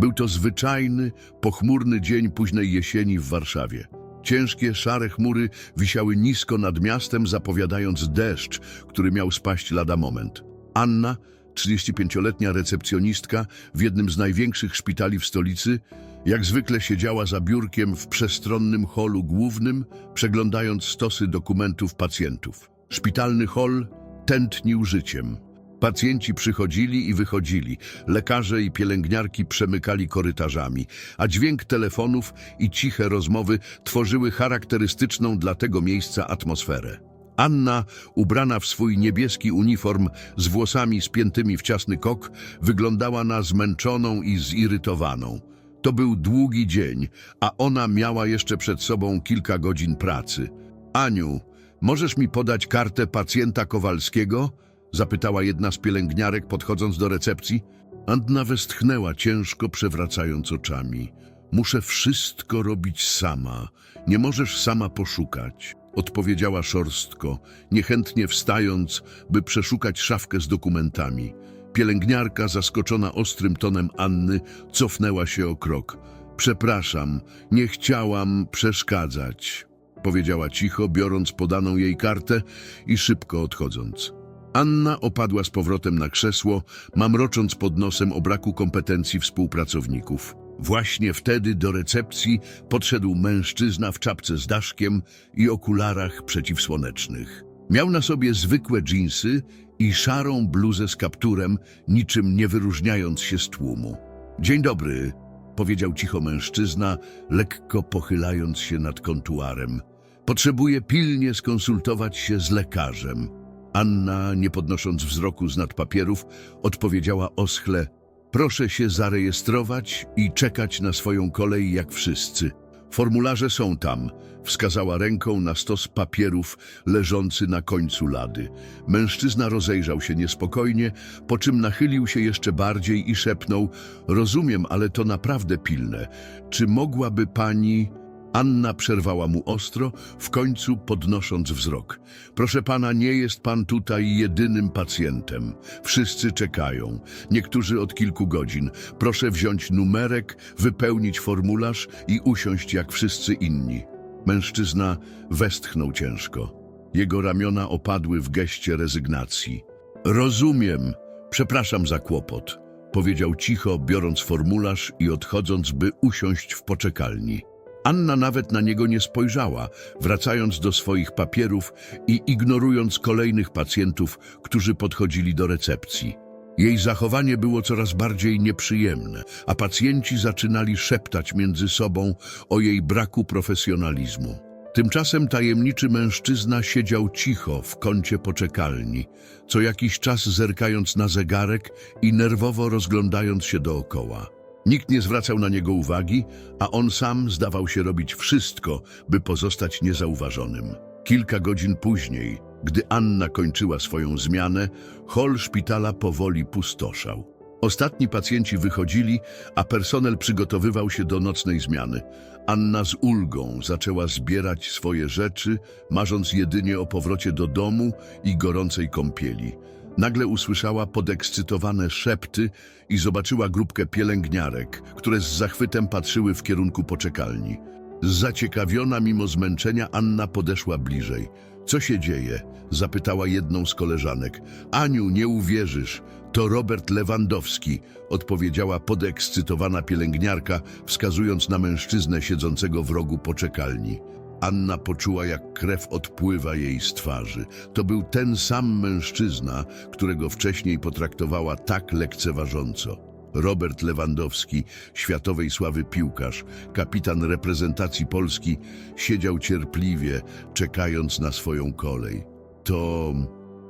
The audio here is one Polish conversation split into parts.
Był to zwyczajny, pochmurny dzień późnej jesieni w Warszawie. Ciężkie, szare chmury wisiały nisko nad miastem, zapowiadając deszcz, który miał spaść lada moment. Anna, 35-letnia recepcjonistka w jednym z największych szpitali w stolicy, jak zwykle siedziała za biurkiem w przestronnym holu głównym, przeglądając stosy dokumentów pacjentów. Szpitalny hol tętnił życiem. Pacjenci przychodzili i wychodzili, lekarze i pielęgniarki przemykali korytarzami, a dźwięk telefonów i ciche rozmowy tworzyły charakterystyczną dla tego miejsca atmosferę. Anna, ubrana w swój niebieski uniform z włosami spiętymi w ciasny kok, wyglądała na zmęczoną i zirytowaną. To był długi dzień, a ona miała jeszcze przed sobą kilka godzin pracy. Aniu, możesz mi podać kartę pacjenta Kowalskiego? Zapytała jedna z pielęgniarek, podchodząc do recepcji. Anna westchnęła ciężko, przewracając oczami. Muszę wszystko robić sama. Nie możesz sama poszukać. Odpowiedziała szorstko, niechętnie wstając, by przeszukać szafkę z dokumentami. Pielęgniarka, zaskoczona ostrym tonem Anny, cofnęła się o krok. Przepraszam, nie chciałam przeszkadzać, powiedziała cicho, biorąc podaną jej kartę i szybko odchodząc. Anna opadła z powrotem na krzesło, mamrocząc pod nosem o braku kompetencji współpracowników. Właśnie wtedy do recepcji podszedł mężczyzna w czapce z daszkiem i okularach przeciwsłonecznych. Miał na sobie zwykłe dżinsy i szarą bluzę z kapturem, niczym nie wyróżniając się z tłumu. Dzień dobry, powiedział cicho mężczyzna, lekko pochylając się nad kontuarem. Potrzebuję pilnie skonsultować się z lekarzem. Anna, nie podnosząc wzroku z nad papierów, odpowiedziała oschle Proszę się zarejestrować i czekać na swoją kolej jak wszyscy. Formularze są tam, wskazała ręką na stos papierów leżący na końcu lady. Mężczyzna rozejrzał się niespokojnie, po czym nachylił się jeszcze bardziej i szepnął Rozumiem, ale to naprawdę pilne. Czy mogłaby pani... Anna przerwała mu ostro, w końcu podnosząc wzrok. Proszę pana, nie jest pan tutaj jedynym pacjentem. Wszyscy czekają, niektórzy od kilku godzin. Proszę wziąć numerek, wypełnić formularz i usiąść jak wszyscy inni. Mężczyzna westchnął ciężko. Jego ramiona opadły w geście rezygnacji. Rozumiem, przepraszam za kłopot, powiedział cicho, biorąc formularz i odchodząc, by usiąść w poczekalni. Anna nawet na niego nie spojrzała, wracając do swoich papierów i ignorując kolejnych pacjentów, którzy podchodzili do recepcji. Jej zachowanie było coraz bardziej nieprzyjemne, a pacjenci zaczynali szeptać między sobą o jej braku profesjonalizmu. Tymczasem tajemniczy mężczyzna siedział cicho w kącie poczekalni, co jakiś czas zerkając na zegarek i nerwowo rozglądając się dookoła. Nikt nie zwracał na niego uwagi, a on sam zdawał się robić wszystko, by pozostać niezauważonym. Kilka godzin później, gdy Anna kończyła swoją zmianę, hol szpitala powoli pustoszał. Ostatni pacjenci wychodzili, a personel przygotowywał się do nocnej zmiany. Anna z ulgą zaczęła zbierać swoje rzeczy, marząc jedynie o powrocie do domu i gorącej kąpieli. Nagle usłyszała podekscytowane szepty i zobaczyła grupkę pielęgniarek, które z zachwytem patrzyły w kierunku poczekalni. Zaciekawiona mimo zmęczenia Anna podeszła bliżej. Co się dzieje? Zapytała jedną z koleżanek. Aniu, nie uwierzysz, to Robert Lewandowski, odpowiedziała podekscytowana pielęgniarka, wskazując na mężczyznę siedzącego w rogu poczekalni. Anna poczuła, jak krew odpływa jej z twarzy. To był ten sam mężczyzna, którego wcześniej potraktowała tak lekceważąco. Robert Lewandowski, światowej sławy piłkarz, kapitan reprezentacji Polski, siedział cierpliwie, czekając na swoją kolej. To...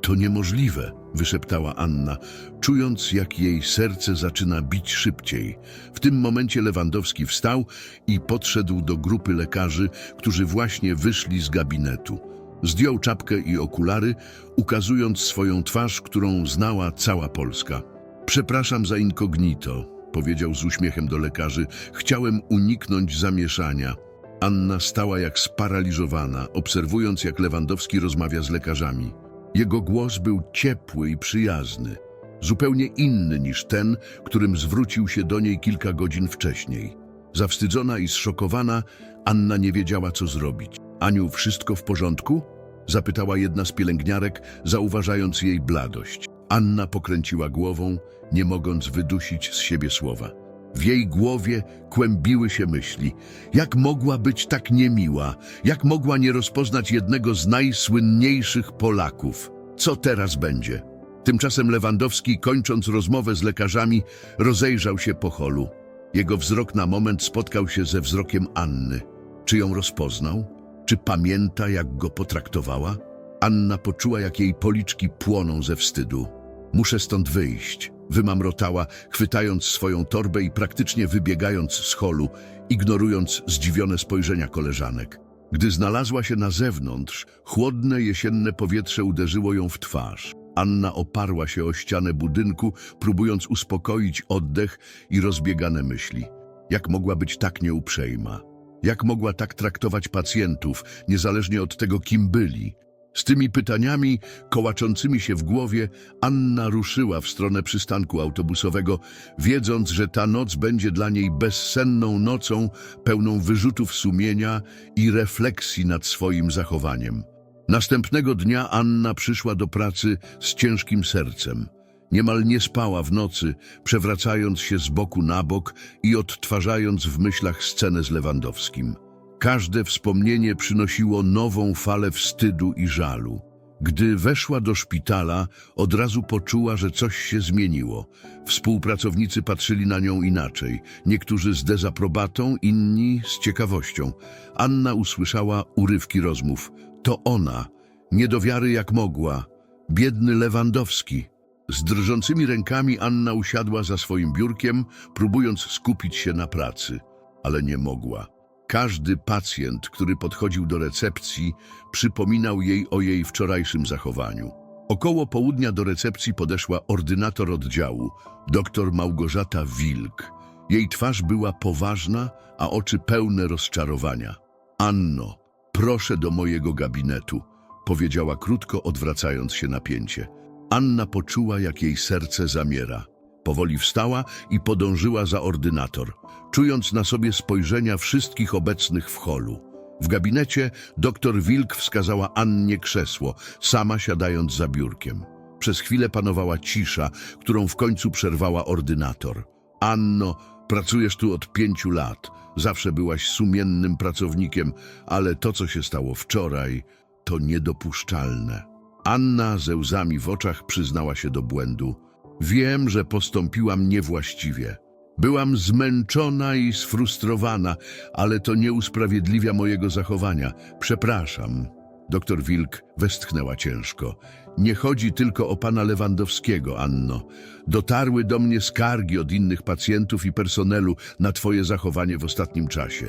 to niemożliwe, wyszeptała Anna, czując, jak jej serce zaczyna bić szybciej. W tym momencie Lewandowski wstał i podszedł do grupy lekarzy, którzy właśnie wyszli z gabinetu. Zdjął czapkę i okulary, ukazując swoją twarz, którą znała cała Polska. Przepraszam za incognito, powiedział z uśmiechem do lekarzy. Chciałem uniknąć zamieszania. Anna stała jak sparaliżowana, obserwując, jak Lewandowski rozmawia z lekarzami. Jego głos był ciepły i przyjazny. zupełnie inny niż ten, którym zwrócił się do niej kilka godzin wcześniej. Zawstydzona i zszokowana, Anna nie wiedziała, co zrobić. Aniu, wszystko w porządku? Zapytała jedna z pielęgniarek, zauważając jej bladość. Anna pokręciła głową, nie mogąc wydusić z siebie słowa. W jej głowie kłębiły się myśli. Jak mogła być tak niemiła? Jak mogła nie rozpoznać jednego z najsłynniejszych Polaków? Co teraz będzie? Tymczasem Lewandowski, kończąc rozmowę z lekarzami, rozejrzał się po holu. Jego wzrok na moment spotkał się ze wzrokiem Anny. Czy ją rozpoznał? Czy pamięta, jak go potraktowała? Anna poczuła, jak jej policzki płoną ze wstydu. Muszę stąd wyjść, wymamrotała, chwytając swoją torbę i praktycznie wybiegając z holu, ignorując zdziwione spojrzenia koleżanek. Gdy znalazła się na zewnątrz, chłodne jesienne powietrze uderzyło ją w twarz. Anna oparła się o ścianę budynku, próbując uspokoić oddech i rozbiegane myśli. Jak mogła być tak nieuprzejma? Jak mogła tak traktować pacjentów, niezależnie od tego, kim byli? Z tymi pytaniami kołaczącymi się w głowie Anna ruszyła w stronę przystanku autobusowego, wiedząc, że ta noc będzie dla niej bezsenną nocą, pełną wyrzutów sumienia i refleksji nad swoim zachowaniem. Następnego dnia Anna przyszła do pracy z ciężkim sercem. Niemal nie spała w nocy, przewracając się z boku na bok i odtwarzając w myślach scenę z Lewandowskim. Każde wspomnienie przynosiło nową falę wstydu i żalu. Gdy weszła do szpitala, od razu poczuła, że coś się zmieniło. Współpracownicy patrzyli na nią inaczej, niektórzy z dezaprobatą, inni z ciekawością. Anna usłyszała urywki rozmów. To ona, nie do wiary jak mogła, biedny Lewandowski. Z drżącymi rękami Anna usiadła za swoim biurkiem, próbując skupić się na pracy, ale nie mogła. Każdy pacjent, który podchodził do recepcji, przypominał jej o jej wczorajszym zachowaniu. Około południa do recepcji podeszła ordynator oddziału, dr Małgorzata Wilk. Jej twarz była poważna, a oczy pełne rozczarowania. Anno, proszę do mojego gabinetu, powiedziała krótko, odwracając się napięcie. Anna poczuła, jak jej serce zamiera. Powoli wstała i podążyła za ordynator, czując na sobie spojrzenia wszystkich obecnych w holu. W gabinecie doktor Wilk wskazała Annie krzesło, sama siadając za biurkiem. Przez chwilę panowała cisza, którą w końcu przerwała ordynator. Anno, pracujesz tu od pięciu lat. Zawsze byłaś sumiennym pracownikiem, ale to, co się stało wczoraj, to niedopuszczalne. Anna ze łzami w oczach przyznała się do błędu. Wiem, że postąpiłam niewłaściwie. Byłam zmęczona i sfrustrowana, ale to nie usprawiedliwia mojego zachowania. Przepraszam. Doktor Wilk westchnęła ciężko. Nie chodzi tylko o pana Lewandowskiego, Anno. Dotarły do mnie skargi od innych pacjentów i personelu na twoje zachowanie w ostatnim czasie.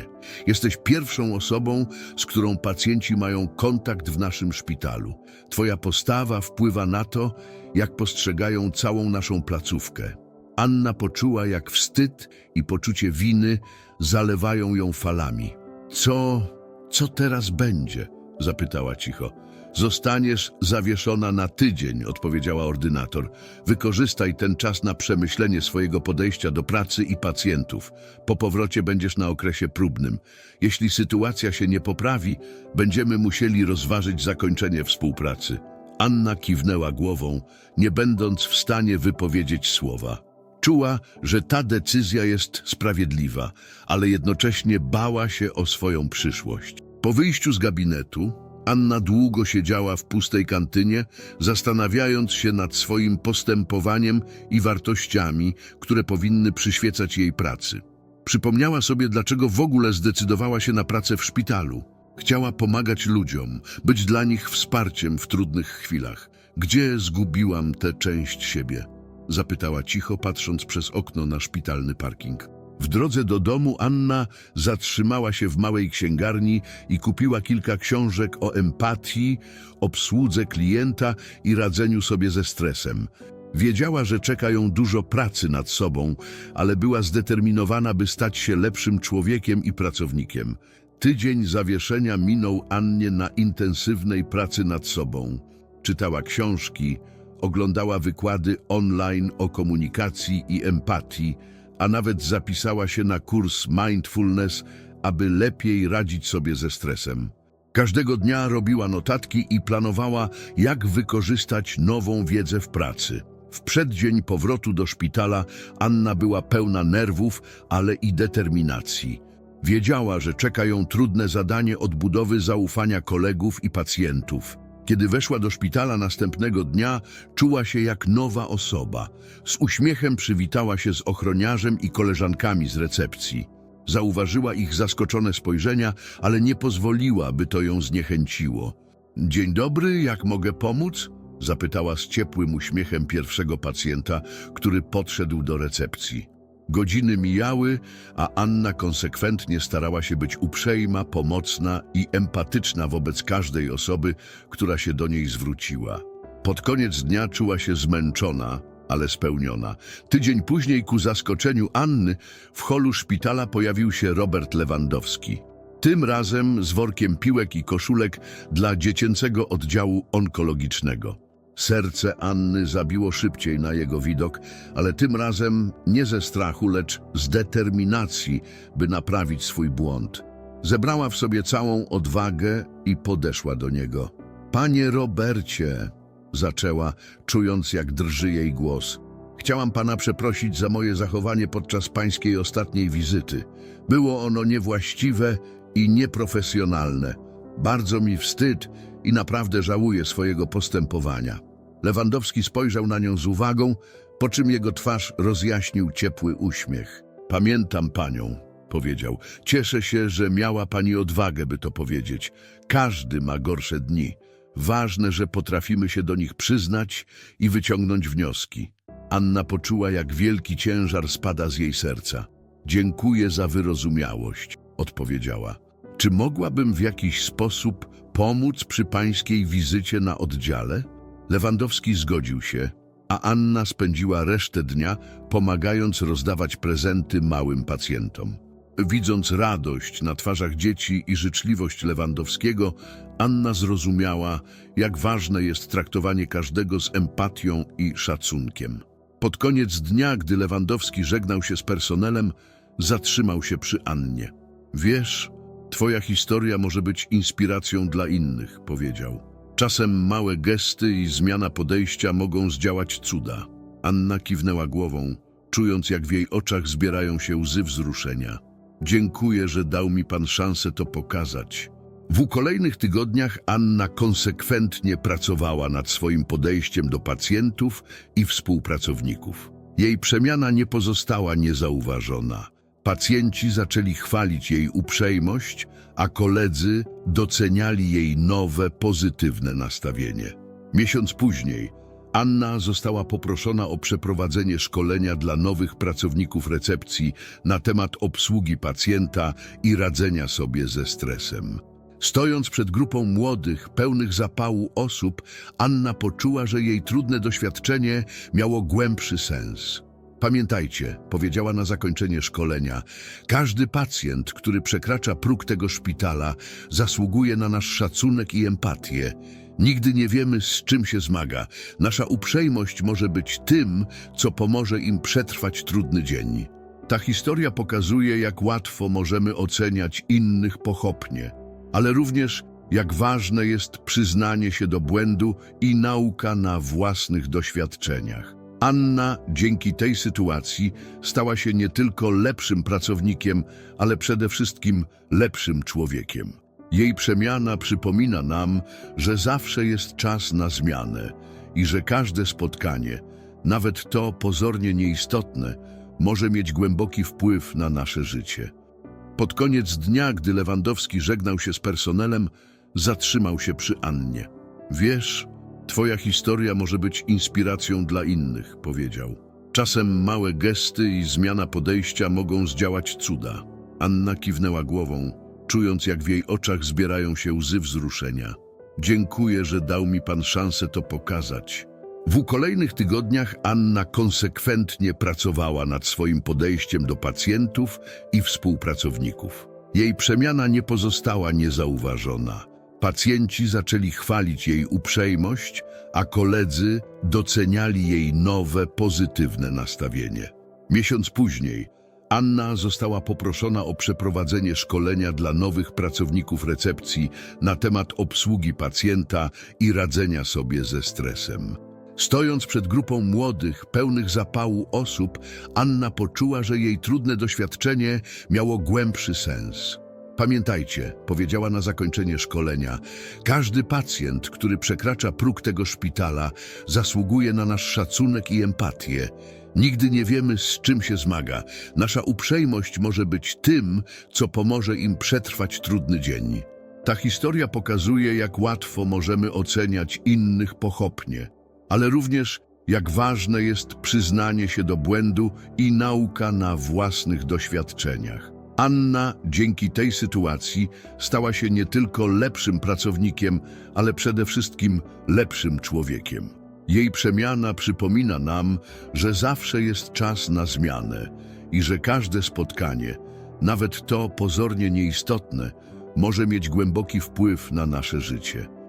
Jesteś pierwszą osobą, z którą pacjenci mają kontakt w naszym szpitalu. Twoja postawa wpływa na to, jak postrzegają całą naszą placówkę. Anna poczuła, jak wstyd i poczucie winy zalewają ją falami. Co, co teraz będzie? Zapytała cicho. Zostaniesz zawieszona na tydzień, odpowiedziała ordynator. Wykorzystaj ten czas na przemyślenie swojego podejścia do pracy i pacjentów. Po powrocie będziesz na okresie próbnym. Jeśli sytuacja się nie poprawi, będziemy musieli rozważyć zakończenie współpracy. Anna kiwnęła głową, nie będąc w stanie wypowiedzieć słowa. Czuła, że ta decyzja jest sprawiedliwa, ale jednocześnie bała się o swoją przyszłość. Po wyjściu z gabinetu, Anna długo siedziała w pustej kantynie, zastanawiając się nad swoim postępowaniem i wartościami, które powinny przyświecać jej pracy. Przypomniała sobie, dlaczego w ogóle zdecydowała się na pracę w szpitalu. Chciała pomagać ludziom, być dla nich wsparciem w trudnych chwilach. Gdzie zgubiłam tę część siebie? Zapytała cicho, patrząc przez okno na szpitalny parking. W drodze do domu Anna zatrzymała się w małej księgarni i kupiła kilka książek o empatii, obsłudze klienta i radzeniu sobie ze stresem. Wiedziała, że czeka ją dużo pracy nad sobą, ale była zdeterminowana, by stać się lepszym człowiekiem i pracownikiem. Tydzień zawieszenia minął Annie na intensywnej pracy nad sobą. Czytała książki, oglądała wykłady online o komunikacji i empatii, a nawet zapisała się na kurs mindfulness, aby lepiej radzić sobie ze stresem. Każdego dnia robiła notatki i planowała, jak wykorzystać nową wiedzę w pracy. W przeddzień powrotu do szpitala Anna była pełna nerwów, ale i determinacji. Wiedziała, że czeka ją trudne zadanie odbudowy zaufania kolegów i pacjentów. Kiedy weszła do szpitala następnego dnia, czuła się jak nowa osoba. Z uśmiechem przywitała się z ochroniarzem i koleżankami z recepcji. Zauważyła ich zaskoczone spojrzenia, ale nie pozwoliła, by to ją zniechęciło. Dzień dobry, jak mogę pomóc? Zapytała z ciepłym uśmiechem pierwszego pacjenta, który podszedł do recepcji. Godziny mijały, a Anna konsekwentnie starała się być uprzejma, pomocna i empatyczna wobec każdej osoby, która się do niej zwróciła. Pod koniec dnia czuła się zmęczona, ale spełniona. Tydzień później, ku zaskoczeniu Anny, w holu szpitala pojawił się Robert Lewandowski. Tym razem z workiem piłek i koszulek dla dziecięcego oddziału onkologicznego. Serce Anny zabiło szybciej na jego widok, ale tym razem nie ze strachu, lecz z determinacji, by naprawić swój błąd. Zebrała w sobie całą odwagę i podeszła do niego. Panie Robercie, zaczęła, czując jak drży jej głos. Chciałam pana przeprosić za moje zachowanie podczas pańskiej ostatniej wizyty. Było ono niewłaściwe i nieprofesjonalne. Bardzo mi wstyd i naprawdę żałuję swojego postępowania. Lewandowski spojrzał na nią z uwagą, po czym jego twarz rozjaśnił ciepły uśmiech. Pamiętam panią, powiedział. Cieszę się, że miała pani odwagę, by to powiedzieć. Każdy ma gorsze dni. Ważne, że potrafimy się do nich przyznać i wyciągnąć wnioski. Anna poczuła, jak wielki ciężar spada z jej serca. Dziękuję za wyrozumiałość, odpowiedziała. Czy mogłabym w jakiś sposób pomóc przy pańskiej wizycie na oddziale? Lewandowski zgodził się, a Anna spędziła resztę dnia pomagając rozdawać prezenty małym pacjentom. Widząc radość na twarzach dzieci i życzliwość Lewandowskiego, Anna zrozumiała, jak ważne jest traktowanie każdego z empatią i szacunkiem. Pod koniec dnia, gdy Lewandowski żegnał się z personelem, zatrzymał się przy Annie. Wiesz, twoja historia może być inspiracją dla innych, powiedział. Czasem małe gesty i zmiana podejścia mogą zdziałać cuda. Anna kiwnęła głową, czując jak w jej oczach zbierają się łzy wzruszenia. Dziękuję, że dał mi pan szansę to pokazać. W kolejnych tygodniach Anna konsekwentnie pracowała nad swoim podejściem do pacjentów i współpracowników. Jej przemiana nie pozostała niezauważona. Pacjenci zaczęli chwalić jej uprzejmość, a koledzy doceniali jej nowe, pozytywne nastawienie. Miesiąc później Anna została poproszona o przeprowadzenie szkolenia dla nowych pracowników recepcji na temat obsługi pacjenta i radzenia sobie ze stresem. Stojąc przed grupą młodych, pełnych zapału osób, Anna poczuła, że jej trudne doświadczenie miało głębszy sens. Pamiętajcie, powiedziała na zakończenie szkolenia, każdy pacjent, który przekracza próg tego szpitala, zasługuje na nasz szacunek i empatię. Nigdy nie wiemy, z czym się zmaga. Nasza uprzejmość może być tym, co pomoże im przetrwać trudny dzień. Ta historia pokazuje, jak łatwo możemy oceniać innych pochopnie, ale również jak ważne jest przyznanie się do błędu i nauka na własnych doświadczeniach. Anna dzięki tej sytuacji stała się nie tylko lepszym pracownikiem, ale przede wszystkim lepszym człowiekiem. Jej przemiana przypomina nam, że zawsze jest czas na zmianę i że każde spotkanie, nawet to pozornie nieistotne, może mieć głęboki wpływ na nasze życie. Pod koniec dnia, gdy Lewandowski żegnał się z personelem, zatrzymał się przy Annie. Wiesz, twoja historia może być inspiracją dla innych, powiedział. Czasem małe gesty i zmiana podejścia mogą zdziałać cuda. Anna kiwnęła głową, czując jak w jej oczach zbierają się łzy wzruszenia. Dziękuję, że dał mi pan szansę to pokazać. W kolejnych tygodniach Anna konsekwentnie pracowała nad swoim podejściem do pacjentów i współpracowników. Jej przemiana nie pozostała niezauważona. Pacjenci zaczęli chwalić jej uprzejmość, a koledzy doceniali jej nowe, pozytywne nastawienie. Miesiąc później Anna została poproszona o przeprowadzenie szkolenia dla nowych pracowników recepcji na temat obsługi pacjenta i radzenia sobie ze stresem. Stojąc przed grupą młodych, pełnych zapału osób, Anna poczuła, że jej trudne doświadczenie miało głębszy sens. Pamiętajcie, powiedziała na zakończenie szkolenia, każdy pacjent, który przekracza próg tego szpitala, zasługuje na nasz szacunek i empatię. Nigdy nie wiemy, z czym się zmaga. Nasza uprzejmość może być tym, co pomoże im przetrwać trudny dzień. Ta historia pokazuje, jak łatwo możemy oceniać innych pochopnie, ale również jak ważne jest przyznanie się do błędu i nauka na własnych doświadczeniach. Anna dzięki tej sytuacji stała się nie tylko lepszym pracownikiem, ale przede wszystkim lepszym człowiekiem. Jej przemiana przypomina nam, że zawsze jest czas na zmianę i że każde spotkanie, nawet to pozornie nieistotne, może mieć głęboki wpływ na nasze życie.